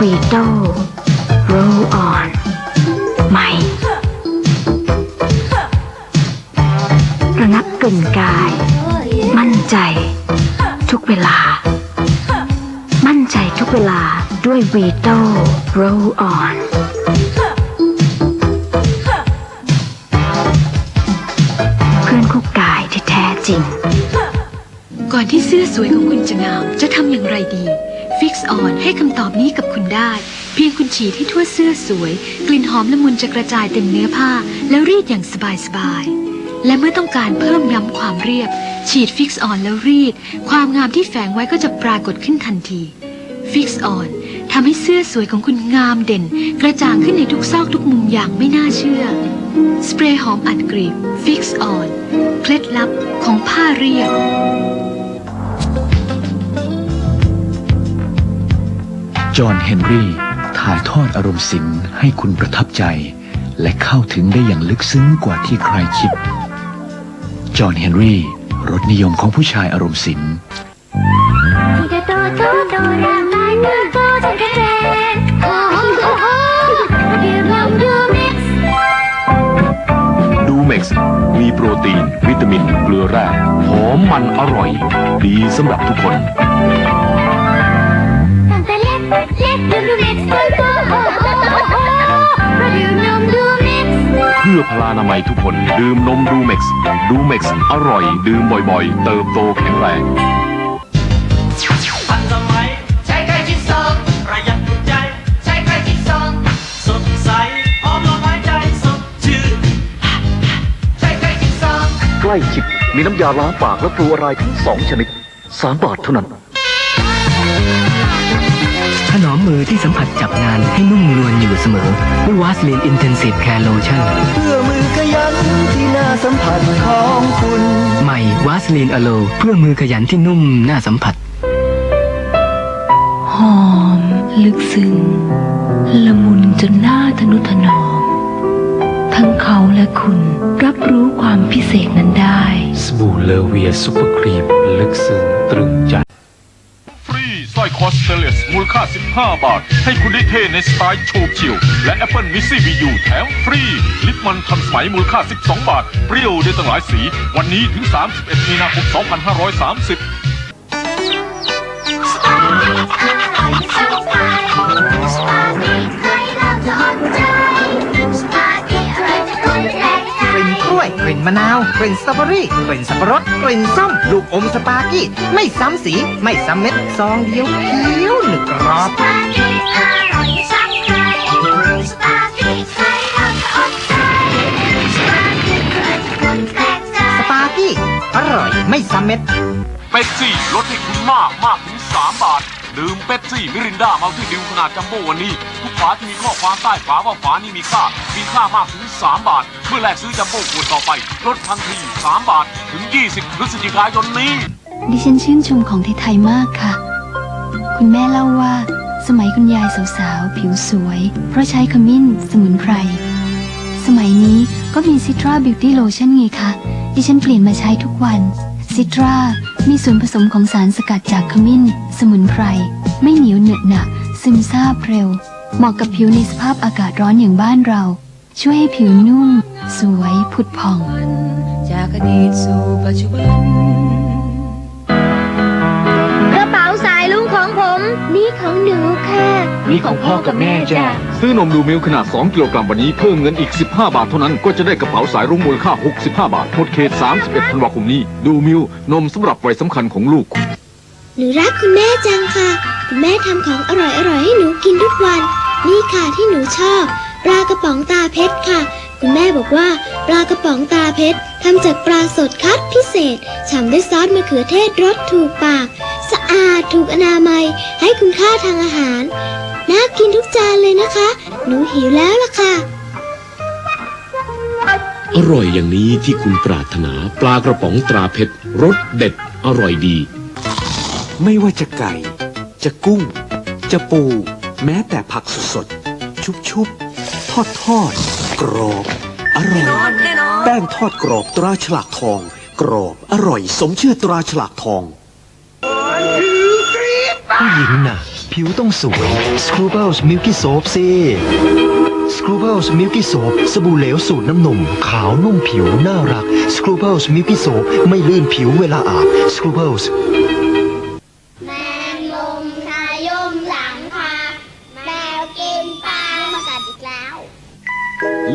วีโต้โรลออนใหม่ระงับกลิ่นกาย มั่นใจ ทุกเวลา มั่นใจทุกเวลาด้วยวีโต้โรลออนเพื่อนคู่กายที่แท้จริง ก่อนที่เสื้อสวยของคุณจะงามจะทำอย่างไรดี ฟิกซ์อนให้คำตอบนี้กับคุณได้ เพียงคุณฉีดให้ทั่วเสื้อสวย กลิ่นหอมละมุนจะกระจายเต็มเนื้อผ้า แล้วรีดอย่างสบายๆและเมื่อต้องการเพิ่มย้ำความเรียบ ฉีดฟิกซ์ออนแล้วรีด ความงามที่แฝงไว้ก็จะปรากฏขึ้นทันทีฟิกซ์ออนทำให้เสื้อสวยของคุณงามเด่น กระจ่างขึ้นในทุกซอกทุกมุมอย่างไม่น่าเชื่อ สเปรย์หอมอัดกรีบฟิกซ์ออนเคล็ดลับของผ้าเรียบ จอห์นเฮนรี่ถ่ายทอดอารมณ์ศิลป์ให้คุณประทับใจ และเข้าถึงได้อย่างลึกซึ้งกว่าที่ใครคิด จอห์นเฮนรี่รสนิยมของผู้ชายอารมณ์ศิลป์ที่จะโตโตโตร่างกายเติบโตจนดูเม็กซ์มีโปรตีน วิตามิน เกลือแร่หอมมันอร่อย ดีสำหรับทุกคน มิกซ์จนโตโอ้โหโอ้เพราะดื่มนมดูมิกซ์เพื่อพลานามัยทุกคนดื่มนมดูเม็กซ์ดูเม็กซ์อร่อย ดื่มบ่อยๆ เติบโตแข็งแรง ทันสมัย ใช้ใกล้ชิดซองประหยัดถูกใจ ใช้ใกล้ชิดซองสดใสหอมละไม้ใจสดชื่นใช้ใกล้ชิดซอง ใกล้ชิดมีน้ำยาล้างปากและฟลูออไรด์ทั้งสองชนิดสามบาทเท่านั้น ถนอมมือที่สัมผัสจับงานให้นุ่มนวลอยู่เสมอด้วยวาสลีนอินเทนซีฟแคร์โลชั่นเพื่อมือขยันที่น่าสัมผัสของคุณ ใหม่วาสลีนอโล เพื่อมือขยันที่นุ่มน่าสัมผัส หอม ลึกซึ้งละมุนจนหน้าทนุถนอม ทั้งเขาและคุณรับรู้ความพิเศษนั้นได้ สบู่เลเวียซุปเปอร์ครีม ลึกซึ้งตรึงใจฟ รีสร้อยคอสเตเลสมูลค่า 15 บาท ให้คุณได้เท่ในสไตล์โชว์เฉียว และ Apple m i s s i VU แถมฟรี ลิปมันทันสมัยมูลค่า 12 บาท เปรี้ยวได้ตั้งหลายสี วันนี้ถึง 31 มีนาคม 2530 มะนาว กลิ่นสตรอเบอรี่ กลิ่นสับปะรด กลิ่นส้ม ลูกอมสปาร์กี้ ไม่ซ้ำสี ไม่ซ้ำเม็ด ซองเดียวเคี้ยวหนึบกรอบ สปาร์กี้ อร่อยไม่ซ้ำเม็ด เป็ปซี่ลดให้คุณมากมากถึง 3 บาท ดื่มเป็ปซี่มิรินดามัลติดิวขนาดจัมโบ้วันนี้ ทุกฝาที่มีข้อความใต้ฝาว่าฝานี้มีค่า มีค่ามากถึง 3 บาท เมื่อแลกซื้อจัมโบ้ขวดต่อไป ลดทันที 3 บาทถึง 20 พฤศจิกายนนี้ ดิฉันชื่นชมของไทยๆมากค่ะ คุณแม่เล่าว่า สมัยคุณยายสาวๆ ผิวสวย เพราะใช้ขมิ้นสมุนไพร สมัยนี้ก็มีซิตราบิวตี้โลชั่นไงคะดิฉันเปลี่ยนมาใช้ทุกวันซิตรา มีส่วนผสมของสารสกัดจากขมิ้น สมุนไพร ไม่เหนียวเหนอะหนะซึมซาบเร็ว เหมาะกับผิวในสภาพอากาศร้อนอย่างบ้านเรา ช่วยให้ผิวนุ่ม สวยผุดผ่อง จากอดีตสู่ปัจจุบัน นี่ของพ่อกับแม่จ้ะซื้อนมดูมิลขนาด 2 กิโลกรัมวันนี้เพิ่มเงินอีก 15 บาทเท่านั้นก็จะได้กระเป๋าสายรุ้งมูลค่า 65 บาทหมดเขต 31ธันวาคมนี้ ดูมิลนมสำหรับวัยสำคัญของลูก หนูรักคุณแม่จังค่ะ คุณแม่ทำของอร่อยๆให้หนูกินทุกวัน นี่ค่ะที่หนูชอบ ปลากระป๋องตาเพชรค่ะ คุณแม่บอกว่า ปลากระป๋องตาเพชรทำจากปลาสดคัดพิเศษฉ่ำด้วยซอสมะเขือเทศรสถูกปาก ถูกอนามัย ให้คุณค่าทางอาหาร น่ากินทุกจานเลยนะคะ หนูหิวแล้วล่ะค่ะ อร่อยอย่างนี้ที่คุณปรารถนาปลากระป๋องตราเพชรรสเด็ดอร่อยดี ไม่ว่าจะไก่ จะกุ้ง จะปู แม้แต่ผักสดๆชุบๆทอดทอดๆกรอบ อร่อย แป้งทอดกรอบตราฉลากทอง กรอบอร่อย สมชื่อตราฉลากทอง ผู้หญิงน่ะ ผิวต้องสวย s c r u b b l e s Milky Soap สิ s c r u b b l e s Milky Soap สบู่เหลวสูตรน้ำนม ขาวนุ่มผิว น่ารัก s c r u b b l e s Milky Soap ไม่ลื่นผิวเวลาอาบ s c r u b b l e s แมงมุมขยุมหลังคาแมวกินปลามากัดอีกแล้ว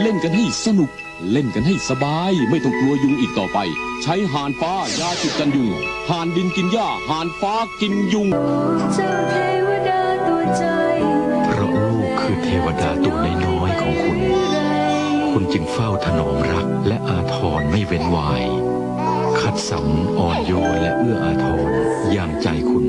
เล่นกันให้สนุก เล่นกันให้สบายไม่ต้องกลัวยุงอีกต่อไป ใช้ห่านฟ้ายาจุดกันยุงห่านดินกินหญ้าห่านฟ้ากินยุงเพราะลูกคือเทวดาตัวน้อยๆของคุณ คุณจึงเฝ้าถนอมรักและอาทรไม่เว้นวาย คัดสรรอ่อนโยนและเอื้ออาทรอย่างใจคุณ